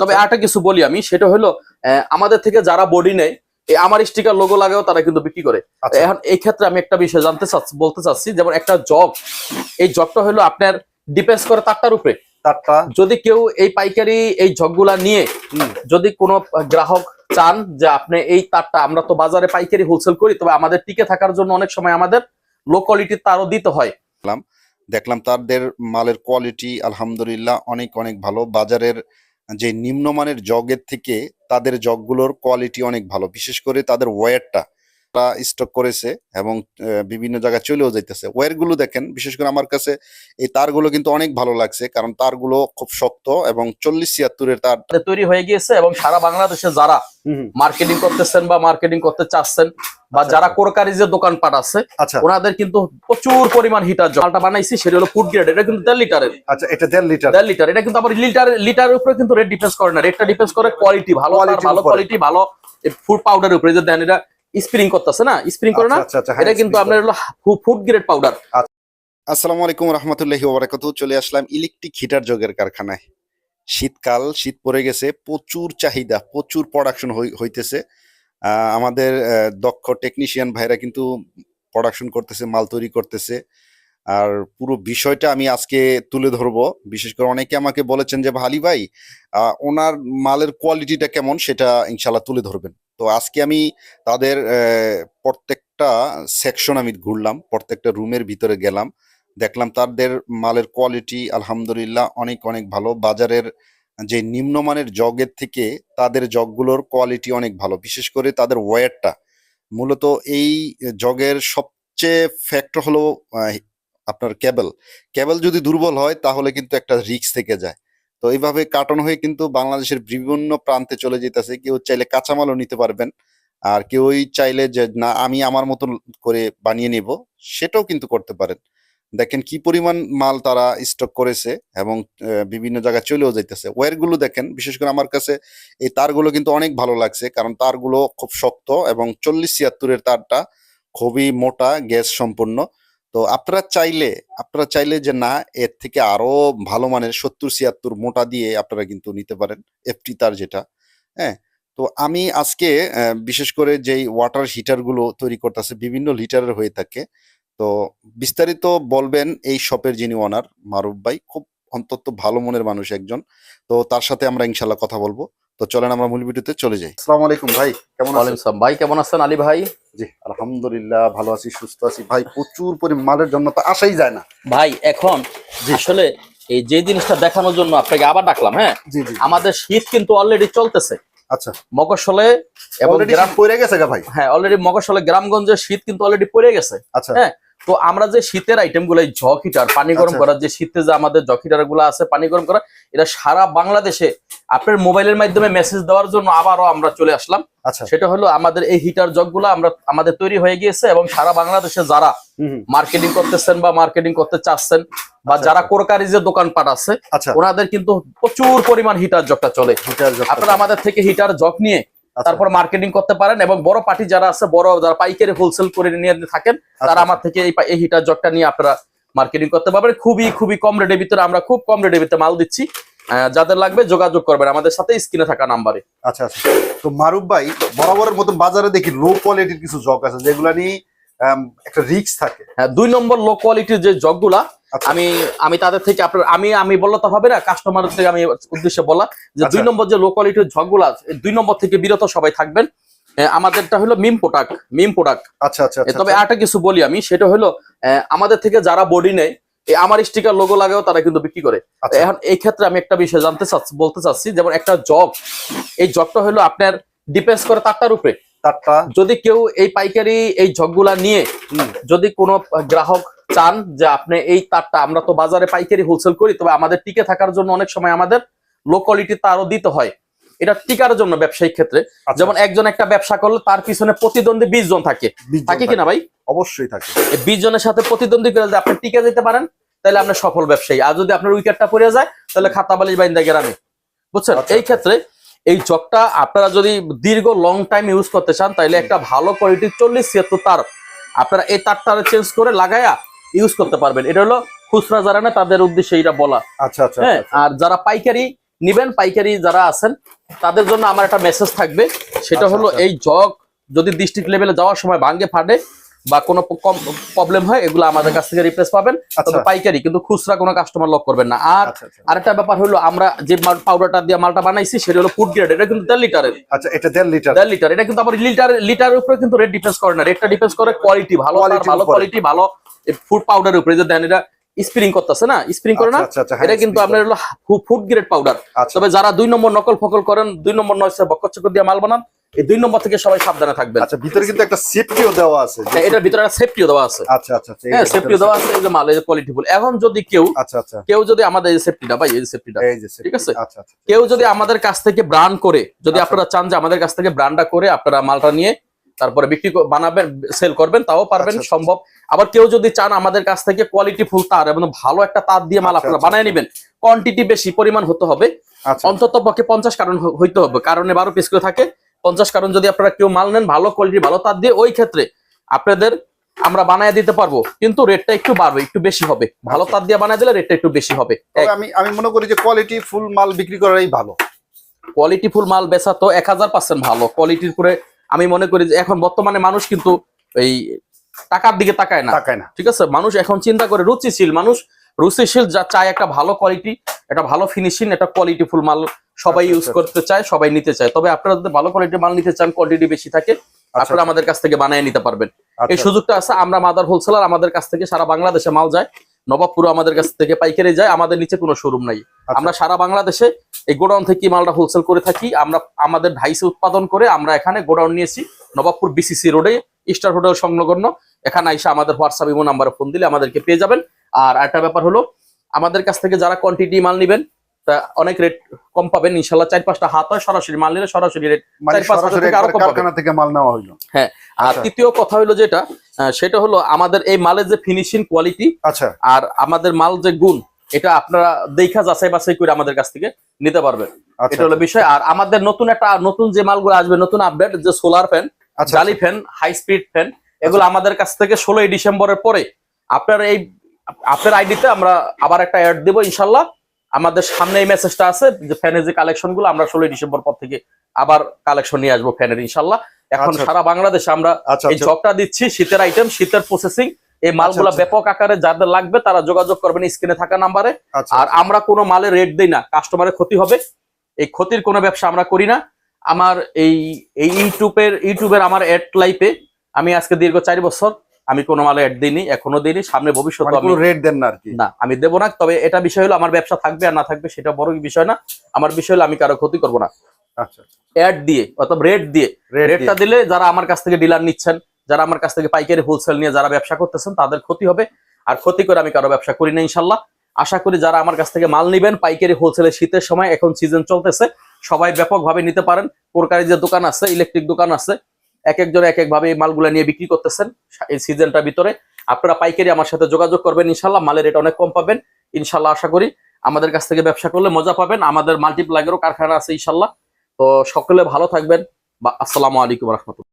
তবে একটা কিছু বলি আমি সেটা হলো আমাদের থেকে যারা বডি নেয় আমার স্টিকার লোগো লাগাও তারা কিন্তু বিক্রি করে। আচ্ছা। এখন এই ক্ষেত্রে আমি একটা বিষয় জানতে চাচ্ছি বলতে চাচ্ছি যেমন একটা জব এই জবটা হলো আপনার ডিপেন্ডস করে তারটার উপরে। তারটা। যদি কেউ এই পাইকারি এই জগগুলা নিয়ে যদি কোনো গ্রাহক চান যে আপনি এই তারটা আমরা তো বাজারে পাইকারি হোলসেল করি তবে আমাদের টিকে থাকার জন্য অনেক সময় আমাদের লো কোয়ালিটির তারও দিতে হয়। দেখলাম তাদের মালের কোয়ালিটি আলহামদুলিল্লাহ অনেক অনেক ভালো। বাজারের যে নিম্নমানের জগের থেকে তাদের জগগুলোর কোয়ালিটি অনেক ভালো। বিশেষ করে তাদের ওয়্যারটা তারা স্টক করেছে এবং আহ, বিভিন্ন জায়গায় চলেও যাইতেছে। ওয়্যারগুলো দেখেন বিশেষ করে আমার কাছে এই তারগুলো কিন্তু অনেক ভালো লাগছে কারণ তারগুলো খুব শক্ত এবং চল্লিশ ছিয়াত্তরের তার তৈরি হয়ে গিয়েছে এবং সারা বাংলাদেশে যারা। মার্কেটিং করতেছেন বা মার্কেটিং করতে চাচ্ছেন বা আচ্ছা, যারা আচ্ছা। কোরকারিজের দোকানপাট আছে আচ্ছা। ওনাদের কিন্তু প্রচুর পরিমাণ হিটার জলটা বানাইছি সেটা হলো ফুড গ্রেড এটা কিন্তু দেড় লিটারের। আচ্ছা এটা দেড় লিটার। দেড় লিটার এটা কিন্তু আবার লিটার লিটারের উপরে কিন্তু রেট ডিপেন্স করে না। রেটটা ডিপেন্স করে কোয়ালিটি ভালো ভালো কোয়ালিটি ভালো ফুড পাউডারের উপরে। যে দেন এটা স্প্রিং করতেছে না? স্প্রিং করে না। আচ্ছা, আচ্ছা, হ্যাঁ, এটা কিন্তু আপনার হলো ফুড গ্রেড পাউডার আসসালামু আলাইকুম রহমতুল্লাহি ওবরাকাতু চলে আসলাম ইলেকট্রিক হিটার জগের কারখানায়। শীতকাল শীত পড়ে গেছে প্রচুর চাহিদা প্রচুর প্রোডাকশন হইতেছে। আমাদের দক্ষ টেকনিশিয়ান ভাইরা কিন্তু প্রোডাকশন করতেছে মাল তৈরি করতেছে। আর পুরো বিষয়টা আমি আজকে তুলে ধরবো। বিশেষ করে অনেকে আমাকে বলেছেন যে ভালি ভাই ওনার মালের কোয়ালিটিটা কেমন? সেটা ইনশাল্লাহ তুলে ধরবেন। তো আজকে আমি তাদের প্রত্যেকটা সেকশন আমি ঘুরলাম, প্রত্যেকটা রুমের ভিতরে গেলাম। দেখলাম তাদের মালের কোয়ালিটি আলহামদুলিল্লাহ অনেক অনেক ভালো। বাজারের যে নিম্নমানের জগের থেকে তাদের জগগুলোর কোয়ালিটি অনেক ভালো। বিশেষ করে তাদের ওয়্যারটা মূলত এই জগের সবচেয়ে ফ্যাক্টর হলো আপনার কেবল কেবল যদি দুর্বল হয় তাহলে কিন্তু একটা রিস্ক থেকে যায়। তো এইভাবে কার্টন হয়ে কিন্তু বাংলাদেশের বিভিন্ন প্রান্তে চলে যেতেছে। কেউ চাইলে কাঁচামালও নিতে পারবেন আর কেউই চাইলে যে, না, আমি আমার মতন করে বানিয়ে নেব। সেটাও কিন্তু করতে পারেন। দেখেন কি পরিমাণ মাল তারা স্টক করেছে এবং বিভিন্ন জায়গায় চলেও যাইতেছে। ওয়্যারগুলো দেখেন, বিশেষ করে আমার কাছে এই তারগুলো কিন্তু অনেক ভালো লাগছে কারণ তারগুলো খুব শক্ত এবং চল্লিশ ছিয়াত্তরের তারটা খুবই মোটা গ্যাস সম্পন্ন। তো আপনারা চাইলে আপনারা চাইলে যে না, এর থেকে আরও ভালো মানের সত্তর, ছিয়াত্তর মোটা দিয়ে আপনারা কিন্তু নিতে পারেন এফটি তার যেটা হ্যাঁ? তো আমি আজকে বিশেষ করে যেই ওয়াটার হিটারগুলো তৈরি করতেছে, বিভিন্ন লিটারের হয়ে থাকে, তো বিস্তারিত বলবেন এই শপের যিনি ওনার মারুফ ভাই, খুব অন্তত ভালো মনের মানুষ একজন, তো তার সাথে আমরা ইনশাল্লাহ কথা বলব। তো চলেন আমরা মূল ভিডিওতে চলে যাই। আসসালামু আলাইকুম ভাই কেমন আছেন? আসসালাম ভাই কেমন আছেন আলী ভাই? জি আলহামদুলিল্লাহ ভালো আছি সুস্থ আছি। ভাই প্রচুর পরিমাণ মালের জন্য তো আসাই যায় না। ভাই এখন আসলে এই যে জিনিসটা দেখানোর জন্য আপনাকে আবার ডাকলাম হ্যাঁ? জি জি। আমাদের শীত কিন্তু অলরেডি চলতেছে। আচ্ছা। মকসলে এবং গ্রাম পড়ে গেছে ভাই। হ্যাঁ অলরেডি মকসলে গ্রামগঞ্জের শীত কিন্তু অলরেডি পড়ে গেছে আচ্ছা। হ্যাঁ? তো আমরা যে শীতের আইটেমগুলো জগ হিটার পানি গরম আচ্ছা। করার যে শীতে যে আমাদের জগ হিটারগুলো আছে পানি গরম করা এটা সারা বাংলাদেশে আপনার মোবাইলের মাধ্যমে মেসেজ দেওয়ার জন্য আবারও আমরা চলে আসলাম। আচ্ছা। সেটা হলো আমাদের এই হিটার জগগুলো আমরা আমাদের তৈরি হয়ে গিয়েছে এবং সারা বাংলাদেশে যারা মার্কেটিং করতেছেন বা মার্কেটিং করতে চাচ্ছেন বা আচ্ছা, যারা আচ্ছা। কোরকারিজের দোকানপাট আছে আচ্ছা। ওনাদের কিন্তু প্রচুর পরিমাণ হিটার জগটা চলে। হিটার জগটা। আপনারা আমাদের থেকে হিটার জগ নিয়ে আচ্ছা, তারপর মার্কেটিং করতে পারেন এবং বড় পার্টি যারা আছে বড় যারা পাইকারি হোলসেল করে নিয়ে থাকেন তারা আমার থেকে এই হিটার জগটা নিয়ে আপনারা মার্কেটিং করতে পারবেন। খুবই খুবই কম রেটের ভিতরে আমরা খুব কম রেটের ভিতরে মাল দিচ্ছি। যাদের লাগবে যোগাযোগ করবেন। আমাদের সাথে স্ক্রিনে থাকা নাম্বারে। আচ্ছা আচ্ছা। তো মারুফ ভাই বরাবরের মতন বাজারে দেখি লো কোয়ালিটির কিছু জগ আছে যেগুলা নিয়ে একটা রিস্ক থাকে। হ্যাঁ দুই নম্বর লো কোয়ালিটির যে জগগুলা আচ্ছা, আমি আমি তাদের থেকে আপনার আমি আমি বললে তো হবে না কাস্টমার থেকে আমি উদ্দেশ্যে বলা যে দুই আচ্ছা। নম্বর যে লো কোয়ালিটির ঝগগুলা এই দুই নম্বর থেকে বিরত সবাই থাকবেন। আমাদেরটা হলো মিম প্রোডাক্ট মিম প্রোডাক্ট আচ্ছা আচ্ছা আচ্ছা, তবে আচ্ছা। একটা কিছু বলি আমি সেটা হলো আহ, আমাদের থেকে যারা বডি নেয় এই আমার স্টিকার লোগো লাগাও তারা কিন্তু বিক্রি করে। আচ্ছা, এখন এই ক্ষেত্রে আমি একটা বিষয় জানতে চাচ্ছি বলতে চাচ্ছি যেমন একটা জব এই জবটা হলো আপনার ডিপেন্স করে তারটার উপরে। তারটা। যদি কেউ এই পাইকারি এই জগগুলা নিয়ে যদি কোনো গ্রাহক চান যে আপনি এই তারটা আমরা তো বাজারে পাইকারি হোলসেল করি তবে আমাদের টিকে থাকার জন্য অনেক সময় আমাদের লো কোয়ালিটির তারও দিতে হয়। এটা টিকার জন্য ব্যবসায়িক ক্ষেত্রে। আচ্ছা, যেমন একজন একটা ব্যবসা করলে তার পিছনে প্রতিদ্বন্দ্বী বিশ জন থাকে। থাকে কিনা ভাই? অবশ্যই থাকে। বিশ জনের সাথে প্রতিদ্বন্দ্বী করে আপনি টিকে যেতে পারেন। তাহলে আপনি সফল ব্যবসায়ী। আর যদি আপনার উইকেটটা পড়ে যায় তাহলে খাতা বালিশ বাইন্দা গেরামে। বুঝছেন? আচ্ছা, এই ক্ষেত্রে এই জগটা আপনারা যদি দীর্ঘ লং টাইম ইউজ করতে চান তাহলে একটা ভালো কোয়ালিটির চল্লিশ ছিয়াত্তর তার আপনারা এই তারটা চেঞ্জ করে লাগায়া ইউজ করতে পারবেন। এটা হলো খুচরা যারা না তাদের উদ্দেশ্যে এটা বলা। আচ্ছা আচ্ছা হ্যাঁ? আচ্ছা, আর যারা পাইকারি নিবেন পাইকারি যারা আছেন তাদের জন্য আমার একটা মেসেজ থাকবে। সেটা আচ্ছা, হলো। এই জগ যদি ডিস্ট্রিক্ট লেভেলে যাওয়ার সময় ভাঙ্গে ফাটে বা কোনো প্রবলেম হয় এগুলো আমাদের কাছ থেকে রিপ্লেস পাবেন। আচ্ছা। পাইকারি কিন্তু খুচরা কোনো কাস্টমার লক করবেন না। আর আচ্ছা আচ্ছা। আরেকটা ব্যাপার হলো আমরা যে পাউডারটা দিয়ে মালটা বানাইছি সেটা হলো ফুড গ্রেড এটা কিন্তু দেড় লিটারের আচ্ছা এটা দেড় লিটার দেড় লিটার এটা কিন্তু আবার লিটার লিটারের উপরে কিন্তু রেট ডিপেন্ড করে না। রেটটা ডিপেন্ড করে কোয়ালিটি ভালো ভালো কোয়ালিটি ভালো। ফুড পাউডারের উপরে যে দেন এটা স্প্রিং করতেছে না? স্প্রিং করে না? আচ্ছা, আচ্ছা, হ্যাঁ, এটা কিন্তু আপনার হলো ফুড গ্রেড পাউডার আচ্ছা। তবে যারা দুই নম্বর নকল ফকল করেন দুই নম্বর নয় বক্কর চক্কর দিয়ে মাল বানান এই দুই নম্বর থেকে সবাই সাবধানে থাকবেন। আচ্ছা ভিতরে কিন্তু একটা সেফটিও দেওয়া আছে হ্যাঁ, এটার ভিতরে একটা সেফটিও দেওয়া আছে। আচ্ছা আচ্ছা আচ্ছা, হ্যাঁ সেফটিও দেওয়া আছে এই যে মাল এই যে কোয়ালিটি ফুল। এখন যদি কেউ আচ্ছা আচ্ছা। কেউ যদি আমাদের এই সেফটিটা ভাই এই সেফটিটা এই যে ঠিক আছে? আচ্ছা আচ্ছা কেউ যদি আমাদের কাছ থেকে ব্রান্ড করে যদি আচ্ছা। আপনারা চান যে আমাদের কাছ থেকে ব্র্যান্ডটা করে আপনারা মালটা নিয়ে তারপরে বিক্রি বানাবেন সেল করবেন তাও পারবেন আচ্ছা, আচ্ছা, সম্ভব। আবার কেউ যদি চান আমাদের কাছ থেকে কোয়ালিটি ফুল তার এবং ভালো একটা তার দিয়ে মাল আচ্ছা, আপনারা বানিয়ে নেবেন কোয়ান্টিটি বেশি পরিমাণ হতে হবে। অন্তত পক্ষে পঞ্চাশ কারণ হইতে হবে। কারণে বারো পিস করে থাকে পঞ্চাশ কারণ যদি আপনারা কেউ মাল নেন ভালো কোয়ালিটি ভালো তার দিয়ে ওই ক্ষেত্রে আপনাদের আমরা বানায় দিতে পারব। কিন্তু রেটটা একটু বাড়বে একটু বেশি হবে। ভালো। তার দিয়ে বানায় দিলে রেটটা একটু বেশি হবে। আমি আমি মনে করি যে কোয়ালিটি ফুল মাল বিক্রি করাই ভালো। কোয়ালিটি ফুল মাল বেচা তো এক হাজার পার্সেন্ট ভালো। কোয়ালিটির করে আমি মনে করি যে এখন বর্তমানে মানুষ কিন্তু এই টাকার দিকে তাকায় না। তাকায় না। ঠিক আছে? মানুষ এখন চিন্তা করে রুচিশীল। মানুষ রুচিশীল যা চায় একটা ভালো কোয়ালিটি একটা ভালো ফিনিশিং একটা কোয়ালিটি ফুল মাল সবাই আচ্ছা, ইউজ আচ্ছা, করতে চায় সবাই নিতে চায়। তবে আপনারা যদি ভালো কোয়ালিটির মাল নিতে চান কোয়ান্টিটি বেশি থাকে আচ্ছা, আপনারা আমাদের কাছ থেকে বানিয়ে নিতে পারবেন। এই আচ্ছা, সুযোগটা আছে আমরা মাদার হোলসেলার আমাদের কাছ থেকে সারা বাংলাদেশে মাল যায়। নবাবপুর আমাদের কাছ থেকে পাইকারি যায় আমাদের নিচে কোনো শোরুম নাই। আচ্ছা। আমরা সারা বাংলাদেশে এই গোডাউন থেকে মালটা হোলসেল করে থাকি। আমরা আমাদের ঢাইসে উৎপাদন করে আমরা এখানে গোডাউন নিয়েছি। নবাবপুর বিসিসি রোডে স্টার হোটেল সংলগ্ন। এখানে এসে আমাদের হোয়াটসঅ্যাপ ইমো নাম্বারে ফোন দিলে আমাদেরকে পেয়ে যাবেন। আর একটা ব্যাপার হলো আমাদের কাছ থেকে যারা কোয়ান্টিটি মাল নেবেন তা অনেক রেট কম পাবেন। ইনশাল্লাহ চার পাঁচটা হাত হয় সরাসরি মাল নিলে সরাসরি রেট মানে পাঁচ থেকে আরও কম কারখানা থেকে মাল নেওয়া হইল। আর আচ্ছা। তৃতীয় কথা হলো যেটা সেটা হলো আমাদের এই মালের যে ফিনিশিং কোয়ালিটি আচ্ছা। আর আমাদের মাল যে গুণ এটা আপনারা দেখা যাচাই বাছাই করে আমাদের কাছ থেকে নিতে পারবেন আচ্ছা এটা হলো বিষয়। আর আমাদের নতুন একটা নতুন যে মালগুলো আসবে নতুন আপডেট যে সোলার ফ্যান আচ্ছা জালি ফ্যান হাই স্পিড ফ্যান এগুলো আমাদের কাছ থেকে ষোলোই ডিসেম্বরের পরে আপনার এই আপনার আইডিতে আমরা আবার একটা অ্যাড দেবো ইনশাল্লাহ। আমাদের সামনে এই মেসেজটা আছে যে ফ্যানের যে কালেকশনগুলো আমরা ষোলোই ডিসেম্বর পর থেকে আবার কালেকশন নিয়ে আসব ফ্যানের ইনশাল্লাহ। এখন আচ্ছা, সারা বাংলাদেশে আমরা আচ্ছা এই আচ্ছা। জবটা দিচ্ছি শীতের আইটেম শীতের প্রসেসিং এই মালগুলা আচ্ছা। ব্যাপক আকারে যাদের লাগবে তারা যোগাযোগ করবেন স্ক্রিনে থাকা নাম্বারে। আচ্ছা আর আমরা কোনো মালের রেট দেই না কাস্টমারের ক্ষতি হবে। এই ক্ষতির কোনো ব্যবসা আমরা করি না। আমার এই এই ইউটিউবের ইউটিউবের আমার অ্যাড লাইফে আমি আজকে দীর্ঘ চার বছর আমি কোনো মালে অ্যাড দিইনি এখনও দিইনি। সামনে ভবিষ্যতে মানে আমি কোনো রেট দেন না আর কি? না আমি দেবো না। তবে এটা বিষয় হলো আমার ব্যবসা থাকবে আর না থাকবে সেটা বড় বিষয় না। আমার বিষয় হলো আমি কারও ক্ষতি করব না। আচ্ছা অ্যাড দিয়ে অথবা রেট দিয়ে। রেট রেটটা দিলে যারা আমার কাছ থেকে ডিলার নিচ্ছেন যারা আমার কাছ থেকে পাইকারি হোলসেল নিয়ে যারা ব্যবসা করতেছেন, তাদের ক্ষতি হবে। আর ক্ষতি করে আমি কারও ব্যবসা করি না, ইনশাল্লাহ। আশা করি যারা আমার কাছ থেকে মাল নিবেন, পাইকারি হোলসেলে শীতের সময়, এখন সিজন চলতেছে, সবাই ব্যাপকভাবে নিতে পারেন। কোরকারি যে দোকান আছে ইলেকট্রিক দোকান আছে এক একজন এক একভাবে এই মালগুলো নিয়ে বিক্রি করতেছেন এই সিজনটার ভিতরে। আপনারা পাইকারি আমার সাথে যোগাযোগ করবেন, ইনশাল্লাহ। মালের রেট অনেক কম পাবেন, ইনশাল্লাহ আশা করি। আমাদের কাছ থেকে ব্যবসা করলে মজা পাবেন। আমাদের মাল্টিপ্লাগেরও কারখানা আছে, ইনশাল্লাহ। তো সকলে ভালো থাকবেন। বা আসসালামু আলাইকুম রহমতুল্লাহ।